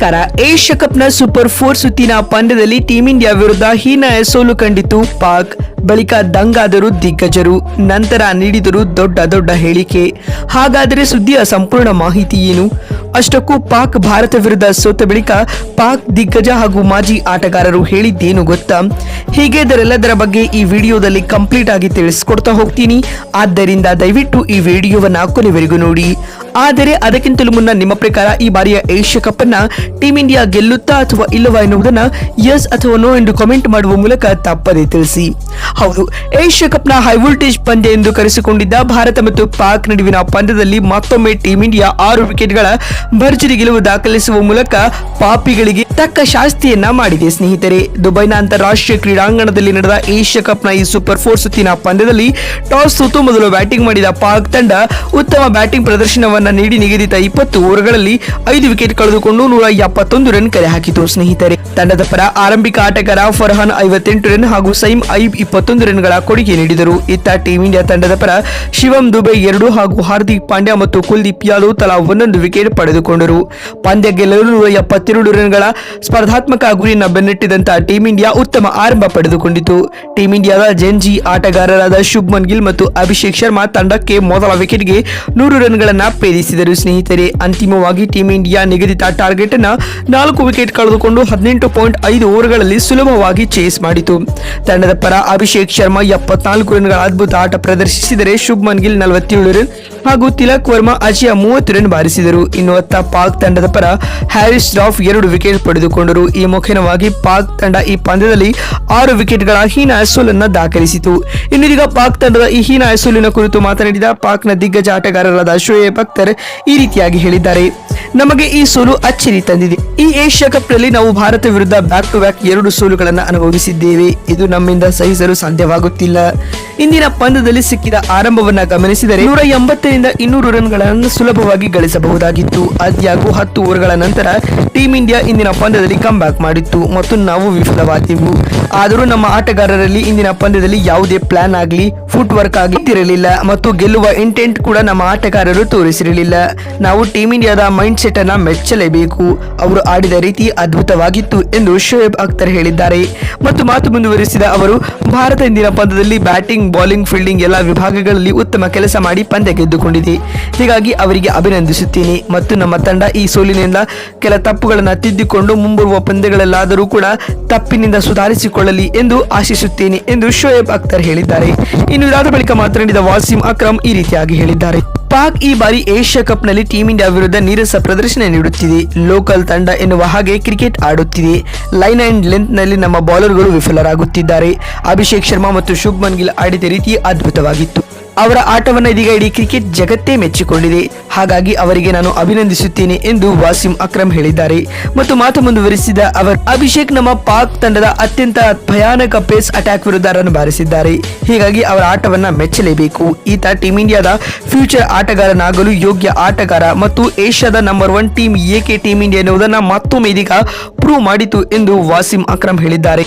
ನಮಸ್ಕಾರ. Asia ಕಪ್ನ super four ಸುತ್ತಿನ ಪಂದ್ಯದಲ್ಲಿ ಟೀಂ ಇಂಡಿಯಾ ವಿರುದ್ಧ ಹೀನಾಯ ಸೋಲು ಕಂಡಿತು ಪಾಕ್. ಬಳಿಕ ದಂಗಾದರು ದಿಗ್ಗಜರು, ನಂತರ ನೀಡಿದರು ದೊಡ್ಡ ದೊಡ್ಡ ಹೇಳಿಕೆ. ಹಾಗಾದರೆ ಸುದ್ದಿಯ ಸಂಪೂರ್ಣ ಮಾಹಿತಿ ಏನು? ಅಷ್ಟಕ್ಕೂ ಪಾಕ್ ಭಾರತ ವಿರುದ್ಧ ಸೋತ ಬಳಿಕ ಪಾಕ್ ದಿಗ್ಗಜ ಹಾಗೂ ಮಾಜಿ ಆಟಗಾರರು ಹೇಳಿದ್ದೇನು ಗೊತ್ತಾ? ಹೀಗೆ ಇದರೆಲ್ಲದರ ಬಗ್ಗೆ ಈ ವಿಡಿಯೋದಲ್ಲಿ ಕಂಪ್ಲೀಟ್ ಆಗಿ ತಿಳಿಸ್ಕೊಡ್ತಾ ಹೋಗ್ತೀನಿ. ಆದ್ದರಿಂದ ದಯವಿಟ್ಟು ಈ ವಿಡಿಯೋವನ್ನು ಕೊನೆವರೆಗೂ ನೋಡಿ. ಆದರೆ ಅದಕ್ಕಿಂತಲೂ ಮುನ್ನ ನಿಮ್ಮ ಪ್ರಕಾರ ಈ ಬಾರಿಯ ಏಷ್ಯಾ ಕಪ್ ಅನ್ನ ಟೀಂ ಇಂಡಿಯಾ ಗೆಲ್ಲುತ್ತಾ ಅಥವಾ ಇಲ್ಲವಾ ಎನ್ನುವುದನ್ನ ಎಸ್ ಅಥವಾ ನೋ ಎಂದು ಕಮೆಂಟ್ ಮಾಡುವ ಮೂಲಕ ತಪ್ಪದೇ ತಿಳಿಸಿ. ಹೌದು, ಏಷ್ಯಾ ಕಪ್ನ ಹೈ ವೋಲ್ಟೇಜ್ ಪಂದ್ಯ ಎಂದು ಕರೆಸಿಕೊಂಡಿದ್ದ ಭಾರತ ಮತ್ತು ಪಾಕ್ ನಡುವಿನ ಪಂದ್ಯದಲ್ಲಿ ಮತ್ತೊಮ್ಮೆ ಟೀಂ ಇಂಡಿಯಾ ಆರು ವಿಕೆಟ್ಗಳ ಭರ್ಜರಿ ಗೆಲುವು ದಾಖಲಿಸುವ ಮೂಲಕ ಪಾಪಿಗಳಿಗೆ ತಕ್ಕ ಶಾಸ್ತಿಯನ್ನ ಮಾಡಿದೆ ಸ್ನೇಹಿತರೆ. ದುಬೈನ ಅಂತಾರಾಷ್ಟ್ರೀಯ ಕ್ರೀಡಾಂಗಣದಲ್ಲಿ ನಡೆದ ಏಷ್ಯಾ ಕಪ್ನ ಈ ಸೂಪರ್ ಫೋರ್ ಸುತ್ತಿನ ಪಂದ್ಯದಲ್ಲಿ ಟಾಸ್ ಸೋತು ಮೊದಲು ಬ್ಯಾಟಿಂಗ್ ಮಾಡಿದ ಪಾಕ್ ತಂಡ ಉತ್ತಮ ಬ್ಯಾಟಿಂಗ್ ಪ್ರದರ್ಶನವನ್ನ ನೀಡಿ ನಿಗದಿತ ಇಪ್ಪತ್ತು ಓವರ್ಗಳಲ್ಲಿ ಐದು ವಿಕೆಟ್ ಕಳೆದುಕೊಂಡು ನೂರ ಎಪ್ಪತ್ತೊಂದು ರನ್ ಕಲೆ ಹಾಕಿತು. ಸ್ನೇಹಿತರೆ, ತಂಡದ ಪರ ಆರಂಭಿಕ ಆಟಗಾರ ಫರ್ಹಾನ್ ಐವತ್ತೆಂಟು ರನ್ ಹಾಗೂ ಸೈಮ್ ಐಬ್ ಇಪ್ಪತ್ತೊಂದು ರನ್ಗಳ ಕೊಡುಗೆ ನೀಡಿದರು. ಇತ್ತ ಟೀಂ ಇಂಡಿಯಾ ತಂಡದ ಪರ ಶಿವಂ ದುಬೆ ಎರಡು ಹಾಗೂ ಹಾರ್ದಿಕ್ ಪಾಂಡ್ಯ ಮತ್ತು ಕುಲ್ದೀಪ್ ಯಾದವ್ ತಲಾ ಒಂದೊಂದು ವಿಕೆಟ್ ಪಡೆದುಕೊಂಡರು. ಪಂದ್ಯ ಗೆಲ್ಲಲು ನೂರ ಎಪ್ಪತ್ತೆರಡು ರನ್ಗಳ ಸ್ಪರ್ಧಾತ್ಮಕ ಗುರಿಯನ್ನು ಬೆನ್ನಟ್ಟಿದಂತಹ ಟೀಂ ಇಂಡಿಯಾ ಉತ್ತಮ ಆರಂಭ ಪಡೆದುಕೊಂಡಿತು. ಟೀಂ ಇಂಡಿಯಾದ ಜೆನ್ಜಿ ಆಟಗಾರರಾದ ಶುಭ್ಮನ್ ಗಿಲ್ ಮತ್ತು ಅಭಿಷೇಕ್ ಶರ್ಮಾ ತಂಡಕ್ಕೆ ಮೊದಲ ವಿಕೆಟ್ಗೆ ನೂರು ರನ್ಗಳನ್ನ ಪೇರಿಸಿದರು ಸ್ನೇಹಿತರೆ, ಅಂತಿಮವಾಗಿ ಟೀಂ ಇಂಡಿಯಾ ನಿಗದಿತ ಟಾರ್ಗೆಟ್ ಅನ್ನ ನಾಲ್ಕು ವಿಕೆಟ್ ಕಳೆದುಕೊಂಡು ಹದಿನೆಂಟು ಪಾಯಿಂಟ್ ಐದು ಓವರ್ಗಳಲ್ಲಿ ಸುಲಭವಾಗಿ ಚೇಸ್ ಮಾಡಿತು. ತಂಡದ ಪರ ಅಭಿಷೇಕ್ ಶರ್ಮಾ ಎಪ್ಪತ್ನಾಲ್ಕು ರನ್ಗಳ ಅದ್ಭುತ ಆಟ ಪ್ರದರ್ಶಿಸಿದರೆ ಶುಭ್ಮನ್ ಗಿಲ್ ನಲವತ್ತೇಳು ರನ್ ಹಾಗೂ ತಿಲಕ್ ವರ್ಮಾ ಅಜಯ ಮೂವತ್ತು ರನ್ ಬಾರಿಸಿದರು. ಇನ್ನು ಅತ್ತ ಪಾಕ್ ತಂಡದ ಪರ ಹ್ಯಾರಿಸ್ ರಾಫ್ ಎರಡು ವಿಕೆಟ್ ಪಡೆದುಕೊಂಡರು. ಈ ಮುಖೇನವಾಗಿ ಪಾಕ್ ತಂಡ ಈ ಪಂದ್ಯದಲ್ಲಿ ಆರು ವಿಕೆಟ್ಗಳ ಹೀನ ಸೋಲನ್ನ ದಾಖಲಿಸಿತು. ಇನ್ನೀಗ ಪಾಕ್ ತಂಡದ ಈ ಹೀನ ಸೋಲಿನ ಕುರಿತು ಮಾತನಾಡಿದ ಪಾಕ್ನ ದಿಗ್ಗಜ ಆಟಗಾರರಾದ ಶೋಯೇಬ್ ಅಖ್ತರ್ ಈ ರೀತಿಯಾಗಿ ಹೇಳಿದ್ದಾರೆ. ನಮಗೆ ಈ ಸೋಲು ಅಚ್ಚರಿ ತಂದಿದೆ. ಈ ಏಷ್ಯಾ ಕಪ್ನಲ್ಲಿ ನಾವು ಭಾರತ ವಿರುದ್ಧ ಬ್ಯಾಕ್ ಟು ಬ್ಯಾಕ್ ಎರಡು ಸೋಲುಗಳನ್ನು ಅನುಭವಿಸಿದ್ದೇವೆ. ಇದು ನಮ್ಮಿಂದ ಸಹಿಸಲು ಸಾಧ್ಯವಾಗುತ್ತಿಲ್ಲ. ಇಂದಿನ ಪಂದ್ಯದಲ್ಲಿ ಸಿಕ್ಕಿದ ಆರಂಭವನ್ನ ಗಮನಿಸಿದರೆ ನೂರ ಎಂಬತ್ತರಿಂದ ಇನ್ನೂರು ರನ್ಗಳನ್ನು ಸುಲಭವಾಗಿ ಗಳಿಸಬಹುದಾಗಿತ್ತು. ಆದ್ಯಾಗೂ ಹತ್ತು ಓವರ್ಗಳ ನಂತರ ಟೀಂ ಇಂಡಿಯಾ ಇಂದಿನ ಪಂದ್ಯದಲ್ಲಿ ಕಮ್ ಬ್ಯಾಕ್ ಮಾಡಿತ್ತು ಮತ್ತು ನಾವು ವಿಫಲವಾದೆವು. ಆದರೂ ನಮ್ಮ ಆಟಗಾರರಲ್ಲಿ ಇಂದಿನ ಪಂದ್ಯದಲ್ಲಿ ಯಾವುದೇ ಪ್ಲಾನ್ ಆಗಲಿ ಫುಟ್ ವರ್ಕ್ ಆಗಿರಲಿಲ್ಲ ಮತ್ತು ಗೆಲ್ಲುವ ಇಂಟೆಂಟ್ ಕೂಡ ನಮ್ಮ ಆಟಗಾರರು ತೋರಿಸಿರಲಿಲ್ಲ. ನಾವು ಟೀಂ ಇಂಡಿಯಾದ ಮೈಂಡ್ ಸೆಟ್ ಅನ್ನ ಮೆಚ್ಚಲೇಬೇಕು. ಅವರು ಆಡಿದ ರೀತಿ ಅದ್ಭುತವಾಗಿತ್ತು ಎಂದು ಶೋಯಬ್ ಅಖ್ತರ್ ಹೇಳಿದ್ದಾರೆ. ಮತ್ತು ಮಾತು ಮುಂದುವರಿಸಿದ ಅವರು, ಭಾರತ ಇಂದಿನ ಪಂದ್ಯದಲ್ಲಿ ಬ್ಯಾಟಿಂಗ್ ಬೌಲಿಂಗ್, ಫೀಲ್ಡಿಂಗ್ ಎಲ್ಲ ವಿಭಾಗಗಳಲ್ಲಿ ಉತ್ತಮ ಕೆಲಸ ಮಾಡಿ ಪಂದ್ಯ ಗೆದ್ದುಕೊಂಡಿದೆ. ಹೀಗಾಗಿ ಅವರಿಗೆ ಅಭಿನಂದಿಸುತ್ತೇನೆ. ಮತ್ತು ನಮ್ಮ ತಂಡ ಈ ಸೋಲಿನಿಂದ ಕೆಲ ತಪ್ಪುಗಳನ್ನು ತಿದ್ದಿಕೊಂಡು ಮುಂಬರುವ ಪಂದ್ಯಗಳಲ್ಲಾದರೂ ಕೂಡ ತಪ್ಪಿನಿಂದ ಸುಧಾರಿಸಿಕೊಳ್ಳಲಿ ಎಂದು ಆಶಿಸುತ್ತೇನೆ ಎಂದು ಶೋಯಬ್ ಅಖ್ತರ್ ಹೇಳಿದ್ದಾರೆ. ಇನ್ನು ಇದಾದ ಬಳಿಕ ಮಾತನಾಡಿದ ವಾಸಿಂ ಅಕ್ರಮ್ ಈ ರೀತಿಯಾಗಿ ಹೇಳಿದ್ದಾರೆ. ಪಾಕ್ ಈ ಬಾರಿ ಏಷ್ಯಾ ಕಪ್ನಲ್ಲಿ ಟೀಂ ಇಂಡಿಯಾ ವಿರುದ್ಧ ನೀರಸ ಪ್ರದರ್ಶನ ನೀಡುತ್ತಿದೆ. ಲೋಕಲ್ ತಂಡ ಎನ್ನುವ ಹಾಗೆ ಕ್ರಿಕೆಟ್ ಆಡುತ್ತಿದೆ. ಲೈನ್ ಅಂಡ್ ಲೆಂತ್ನಲ್ಲಿ ನಮ್ಮ ಬೌಲರ್ಗಳು ವಿಫಲರಾಗುತ್ತಿದ್ದಾರೆ. ಅಭಿಷೇಕ್ ಶರ್ಮಾ ಮತ್ತು ಶುಭ್ಮನ್ ಗಿಲ್ ಆಡಿದ ರೀತಿ ಅದ್ಭುತವಾಗಿತ್ತು. ಅವರ ಆಟವನ್ನು ಇದೀಗ ಇಡೀ ಕ್ರಿಕೆಟ್ ಜಗತ್ತೇ ಮೆಚ್ಚಿಕೊಂಡಿದೆ. ಹಾಗಾಗಿ ಅವರಿಗೆ ನಾನು ಅಭಿನಂದಿಸುತ್ತೇನೆ ಎಂದು ವಾಸಿಂ ಅಕ್ರಮ್ ಹೇಳಿದ್ದಾರೆ. ಮತ್ತು ಮಾತು ಮುಂದುವರಿಸಿದ ಅವರು, ಅಭಿಷೇಕ್ ನಮ್ಮ ಪಾಕ್ ತಂಡದ ಅತ್ಯಂತ ಭಯಾನಕ ಪೇಸ್ ಅಟ್ಯಾಕ್ ವಿರುದ್ಧ ರನ್ ಬಾರಿಸಿದ್ದಾರೆ. ಹೀಗಾಗಿ ಅವರ ಆಟವನ್ನ ಮೆಚ್ಚಲೇಬೇಕು. ಈತ ಟೀಂ ಇಂಡಿಯಾದ ಫ್ಯೂಚರ್ ಆಟಗಾರನಾಗಲು ಯೋಗ್ಯ ಆಟಗಾರ ಮತ್ತು ಏಷ್ಯಾದ ನಂಬರ್ ಒನ್ ಟೀಮ್ ಏಕೆ ಟೀಂ ಇಂಡಿಯಾ ಎನ್ನುವುದನ್ನು ಮತ್ತೊಮ್ಮೆ ಇದೀಗ ಪ್ರೂವ್ ಮಾಡಿತು ಎಂದು ವಾಸಿಂ ಅಕ್ರಮ್ ಹೇಳಿದ್ದಾರೆ.